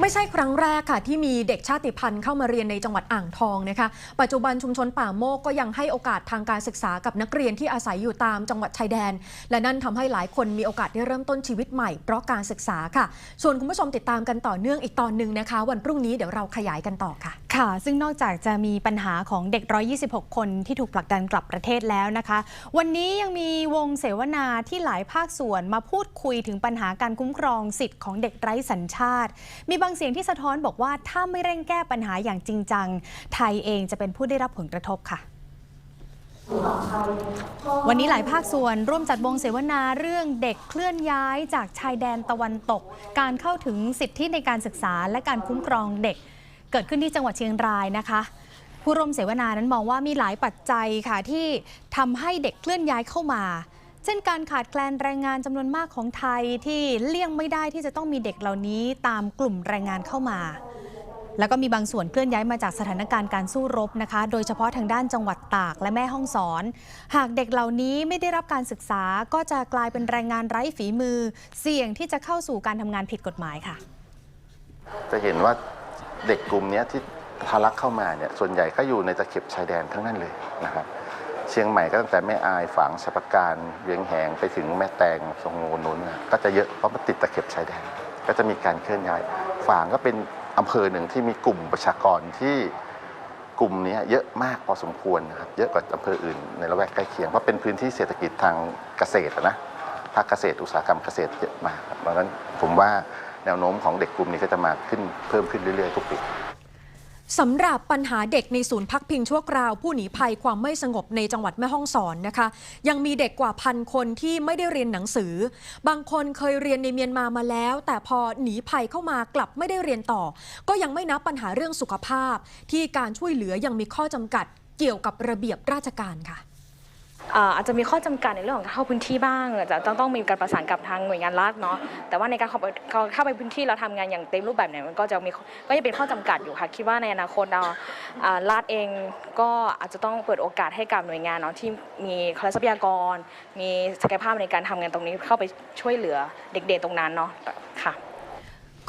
ไม่ใช่ครั้งแรกค่ะ ที่มีเด็กชาติพันธุ์เข้ามาเรียนในจังหวัดอ่างทองนะคะ ปัจจุบันชุมชนป่าโมกก็ยังให้โอกาสทางการศึกษากับนักเรียนที่อาศัยอยู่ตามจังหวัดชายแดน และนั่นทำให้หลายคนมีโอกาสได้เริ่มต้นชีวิตใหม่เพราะการศึกษาค่ะ ส่วนคุณผู้ชมติดตามกันต่อเนื่องอีกตอนหนึ่งนะคะ วันพรุ่งนี้เดี๋ยวเราขยายกันต่อค่ะ ค่ะ ซึ่งนอกจากจะมีปัญหาของเด็ก 126 คนที่ถูกผลักดันกลับประเทศแล้วนะคะ วันนี้ยังมีวงเสวนาที่หลายภาคส่วนมาพูดคุยถึงปัญหาการคุ้มครองสิทธิ์ของเด็กไร้สัญชาติ มีบางเสียงที่สะท้อนบอกว่าถ้าไม่เร่งแก้ปัญหาอย่างจริงจัง ไทยเองจะเป็นผู้ได้รับผลกระทบค่ะวันนี้หลายภาคส่วนร่วมจัดวงเสวนาเรื่องเด็กเคลื่อนย้ายจากชายแดนตะวันตก การเข้าถึงสิทธิในการศึกษาและการคุ้มครองเด็ก เกิดขึ้นที่จังหวัดเชียงรายนะคะ ผู้ร่วมเสวนานั้นมองว่ามีหลายปัจจัยค่ะที่ทำให้เด็กเคลื่อนย้ายเข้ามา เช่นการขาดแคลนแรงงานจำนวนมากของไทยที่เลี่ยงไม่ได้ที่จะต้องมีเด็กเหล่านี้ตามกลุ่มแรงงานเข้ามาแล้วก็มีบางส่วนเคลื่อนย้ายมาจากสถานการณ์การสู้รบนะคะ โดยเฉพาะทางด้านจังหวัดตากและแม่ฮ่องสอน หากเด็กเหล่านี้ไม่ได้รับการศึกษาก็จะกลายเป็นแรงงานไร้ฝีมือ เสี่ยงที่จะเข้าสู่การทำงานผิดกฎหมายค่ะ จะเห็นว่า เด็กกลุ่มนี้ที่ทะลักเข้ามาเนี่ยส่วนใหญ่ก็อยู่ในตะเข็บชายแดนทั้งนั้นเลยนะครับเชียงใหม่ก็ตั้งแต่แม่อายฝางชัปการเวียงแหงไปถึงแม่แตงทรงโงนุนนะก็จะเยอะเพราะมันติดตะเข็บชายแดน ก็จะมีการเคลื่อนย้าย ฝางก็เป็นอำเภอหนึ่งที่มีกลุ่มประชากรที่กลุ่มนี้เยอะมากพอสมควรนะครับเยอะกว่าอำเภออื่นในละแวกใกล้เคียงเพราะเป็นพื้นที่เศรษฐกิจทางเกษตรนะภาคเกษตรอุตสาหกรรมเกษตรเยอะมากเพราะฉะนั้นผมว่า แนวโน้มของเด็กกลุ่มนี้ก็จะมาขึ้นเพิ่มขึ้นเรื่อยๆทุกปีสำหรับปัญหาเด็กในศูนย์พักพิงชั่วคราว ผู้หนีภัยความไม่สงบในจังหวัดแม่ฮ่องสอนนะคะ ยังมีเด็กกว่าพันคนที่ไม่ได้เรียนหนังสือ บางคนเคยเรียนในเมียนมามาแล้ว แต่พอหนีภัยเข้ามากลับไม่ได้เรียนต่อ ก็ยังไม่นับปัญหาเรื่องสุขภาพ ที่การช่วยเหลือยังมีข้อจำกัดเกี่ยวกับระเบียบราชการค่ะ อาจจะมีข้อจำกัดในเรื่องของการเข้าพื้นที่บ้างอาจจะต้องต้องมีการประสานกับทางหน่วยงานรัฐเนาะแต่ว่าในการเข้าไปเข้าไปพื้นที่เราทำงานอย่างเต็มรูปแบบเนี่ยมันก็จะมีก็จะเป็นข้อจำกัดอยู่ค่ะคิดว่าในอนาคตเราอ่ารัฐเองก็อาจจะต้องเปิดโอกาสให้กับหน่วยงานเนาะที่มีทรัพยากร มีศักยภาพในการทำงานตรงนี้เข้าไปช่วยเหลือเด็กๆตรงนั้นเนาะค่ะ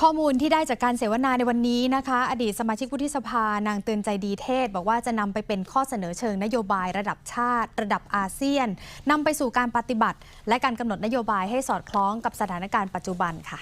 ข้อมูลที่ได้จากการเสวนาในวันนี้นะคะ อดีตสมาชิกวุฒิสภานางเตือนใจดีเทศ บอกว่าจะนำไปเป็นข้อเสนอเชิงนโยบายระดับชาติ ระดับอาเซียนนำไปสู่การปฏิบัติ และการกำหนดนโยบายให้สอดคล้องกับสถานการณ์ปัจจุบันค่ะ